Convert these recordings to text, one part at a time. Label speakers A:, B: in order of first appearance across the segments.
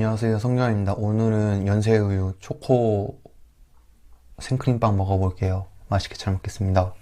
A: 안녕하세요. 성경입니다. 오늘은 연세우유 초코 생크림빵 먹어볼게요. 맛있게 잘 먹겠습니다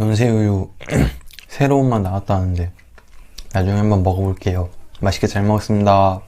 A: 연세우유 새로운 맛 나왔다는데 나중에 한번 먹어볼게요. 맛있게 잘 먹었습니다